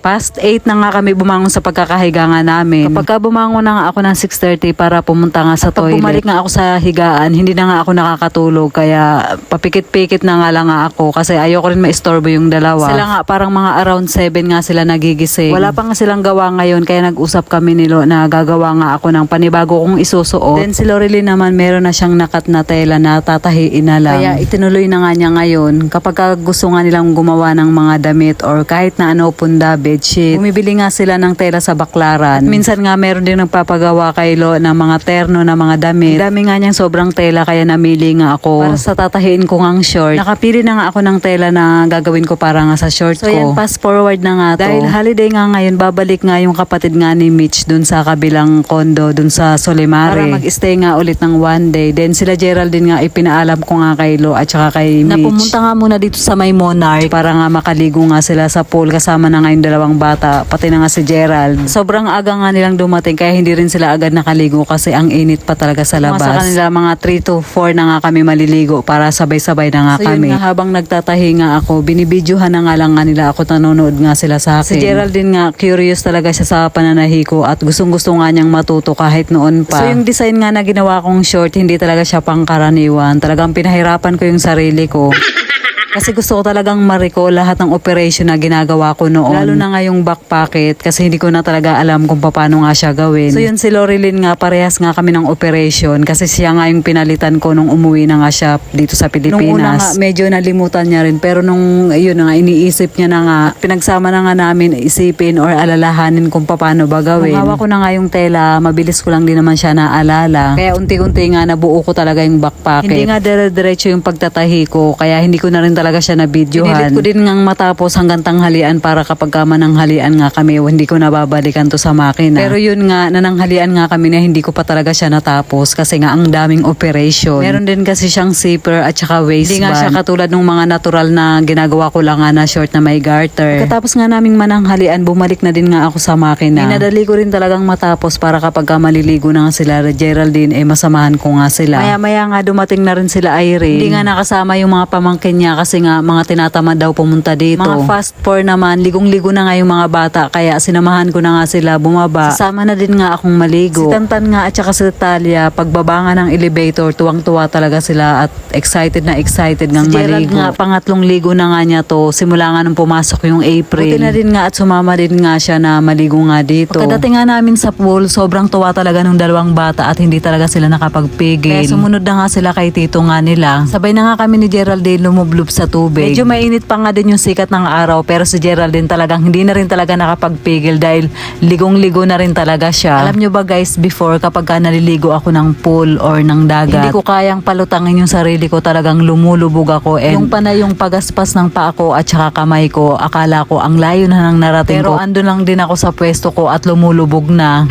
Past 8 na nga kami bumangon sa pagkakahiga nga namin. Kapag ka bumangon na nga ako ng 6.30 para pumunta nga sa At pag toilet. bumalik nga ako sa higaan, hindi na nga ako nakakatulog. Kaya papikit-pikit na nga lang nga ako kasi ayoko rin maistorbo yung dalawa. Sila nga parang mga around 7 nga sila nagigising. Wala pa nga silang gawa ngayon kaya nag-usap kami nilo na gagawa nga ako ng panibago kong isusuot. Then si Loreline naman meron na siyang nakat na tela na tatahiin na lang. Kaya itinuloy na nga niya ngayon kapag ka gusto nga nilang gumawa ng mga damit or kahit na ano punda, bedsheet. Bumibili nga sila ng tela sa baklaran. At minsan nga meron din nagpapagawa kay Lo ng mga terno na mga damit. Dami nga niyang sobrang tela kaya namili nga ako para sa tatahiin ko ngang short. Nakapili na nga ako ng tela na gagawin ko para nga sa short So, ko. yan, fast forward na nga to. Dahil holiday nga ngayon, babalik nga yung kapatid nga ni Mitch dun sa kabilang kondo, dun sa Solimare. Para mag-stay nga ulit ng one day. Then sila Geraldine nga ipinaalam ko nga kay Lo at saka kay Mitch. Na pumunta nga muna dito sa may Monarch para nga makaligo nga sila sa pool kasama na nga yung dalawang bata, pati na nga si Gerald. Sobrang aga nga nilang dumating kaya hindi rin sila agad nakaligo kasi ang init pa talaga sa labas. Sa kanila mga 3 to 4 na nga kami maliligo para sabay-sabay na nga So, yun kami. nga, habang nagtatahi nga ako, binibidyohan na nga lang nga nila ako nanonood nga sila sa akin. Si Geraldine nga, curious talaga siya sa pananahi ko at gustong-gusto nga niyang matuto kahit noon pa. So yung design nga na ginawa kong short, hindi talaga siya pangkaraniwan. Talagang pinahirapan ko yung sarili ko. Kasi gusto ko talagang mariko lahat ng operation na ginagawa ko noon. Lalo na nga yung back pocket kasi hindi ko na talaga alam kung paano nga siya gawin. So yun si Loreline nga, parehas nga kami ng operation kasi siya nga yung pinalitan ko nung umuwi na nga siya dito sa Pilipinas. Nung una nga, medyo nalimutan niya rin pero nung yun nga, iniisip niya na nga, pinagsama na nga namin isipin or alalahanin kung paano ba gawin. Nung hawak ko na nga yung tela, mabilis ko lang din naman siya naalala. Kaya unti-unti nga nabuo ko talaga yung back pocket. Hindi nga dire-diretso yung pagtatahi ko kaya hindi ko na rin talaga siya na-videohan. Pinilit ko din ngang matapos hanggang tanghalian para kapag ka mananghalian nga kami, hindi ko nababalikan to sa makina. Pero yun nga, nananghalian nga kami na hindi ko pa talaga siya natapos kasi nga ang daming operation. Meron din kasi siyang zipper at saka waistband. Hindi nga siya katulad ng mga natural na ginagawa ko lang nga na short na may garter. Katapos nga naming mananghalian, bumalik na din nga ako sa makina. Inadali ko rin talagang matapos para kapag ka maliligo na nga sila Geraldine, eh masamahan ko nga sila. Maya-maya nga dumating na rin sila Irene. Hindi nga nakasama yung mga pamangkin niya kasi nga mga tinatamad daw pumunta dito. Mga fast four naman, ligong-ligo na nga yung mga bata kaya sinamahan ko na nga sila bumaba. Sasama na din nga akong maligo. Si Tantan nga at saka si Talia, pagbaba nga ng elevator, tuwang-tuwa talaga sila at excited na excited ngang Si Gerald maligo. nga, pangatlong ligo na nga niya to, simula nga nung pumasok yung April. Buti na din nga at sumama din nga siya na maligo nga dito. Pagkadating nga namin sa pool, sobrang tuwa talaga nung dalawang bata at hindi talaga sila nakapagpigil. Kaya sumunod na nga sila kay tito nga nila. Sabay na nga kami ni Geraldine lumublob sa tubig. Medyo mainit pa nga din yung sikat ng araw pero si Geraldine talagang hindi na rin talaga nakapagpigil dahil ligong-ligo na rin talaga siya. Alam nyo ba guys, before kapag ka naliligo ako ng pool or ng dagat, hindi ko kayang palutangin yung sarili ko talagang lumulubog ako. And yung panay yung pagaspas ng paa ko at saka kamay ko, akala ko ang layo na nang narating Pero ko. Pero ando lang din ako sa pwesto ko at lumulubog na.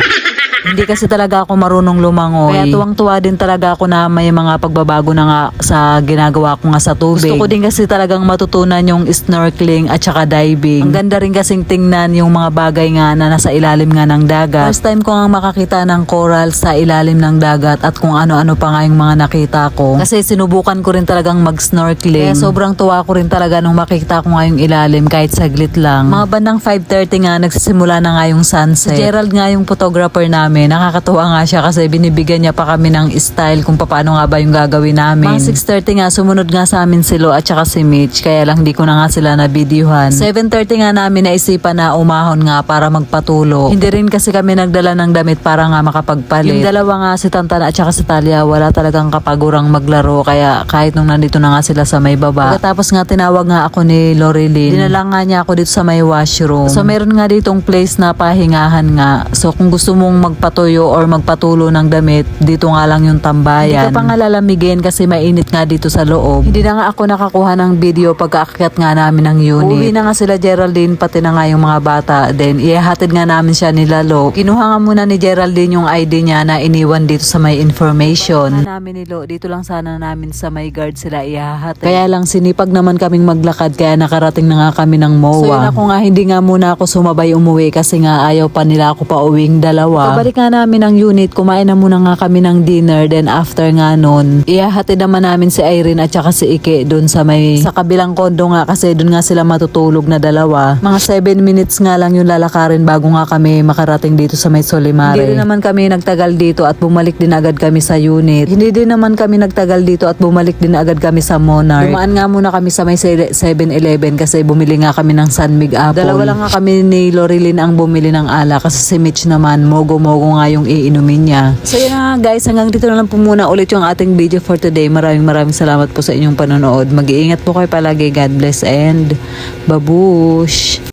Hindi kasi talaga ako marunong lumangoy. Kaya tuwang-tuwa din talaga ako na may mga pagbabago na nga sa ginagawa ko nga sa tubig. Gusto ko din kasi talagang matutunan yung snorkeling at saka diving. Ang ganda rin kasing tingnan yung mga bagay nga na nasa ilalim nga ng dagat. First time ko nga makakita ng coral sa ilalim ng dagat at kung ano-ano pa nga yung mga nakita ko. Kasi sinubukan ko rin talagang mag-snorkeling. Kaya sobrang tuwa ko rin talaga nung makita ko nga yung ilalim kahit saglit lang. Mga bandang 5.30 nga nagsisimula na nga yung sunset. Si Gerald nga yung photographer namin. Nakakatuwa nga siya kasi binibigyan niya pa kami ng style kung paano nga ba yung gagawin namin. Mga 6.30 nga, sumunod nga sa amin si Lo at saka si Mitch. Kaya lang di ko na nga sila na videohan. 7.30 nga namin naisipan na umahon nga para magpatulo. Hindi rin kasi kami nagdala ng damit para nga makapagpalit. Yung dalawa nga si Tantana at saka si Talia, wala talagang kapagurang maglaro. Kaya kahit nung nandito na nga sila sa may baba. Pagkatapos nga tinawag nga ako ni Loreline. Dinala nga niya ako dito sa may washroom. So meron nga ditong place na pahingahan nga. So kung gusto mong magpatuyo or magpatulo ng damit, dito nga lang yung tambayan. Hindi ka pa nga lalamigin kasi mainit nga dito sa loob. Hindi na nga ako nakakuha ng video pagkaakyat nga namin ng unit. Uwi na nga sila Geraldine pati na nga yung mga bata. Then ihahatid nga namin siya ni Lalo. Kinuha nga muna ni Geraldine yung ID niya na iniwan dito sa may information. namin ni Lo, dito lang sana namin sa may guard sila ihahatid. Kaya lang sinipag naman kaming maglakad kaya nakarating na nga kami ng MOA. So yun ako nga hindi nga muna ako sumabay umuwi kasi nga ayaw pa nila ako pa uwing dalawa. Pabalik pagbalik nga namin ng unit, kumain na muna nga kami ng dinner. Then after nga nun, ihahatid naman namin si Irene at saka si Ike doon sa may sa kabilang kondo nga kasi doon nga sila matutulog na dalawa. Mga 7 minutes nga lang yung lalakarin bago nga kami makarating dito sa may Solimare. Hindi naman kami nagtagal dito at bumalik din agad kami sa unit. Hindi din naman kami nagtagal dito at bumalik din agad kami sa Monarch. Dumaan nga muna kami sa may 7-Eleven kasi bumili nga kami ng Sunmig Apple. Dalawa lang nga kami ni Lorilyn ang bumili ng ala kasi si Mitch naman mogo-mogo nga yung iinumin niya. So yun na guys, hanggang dito na lang po muna ulit yung ating video for today. Maraming maraming salamat po sa inyong panonood. Mag-iingat po kayo palagi. God bless and babush!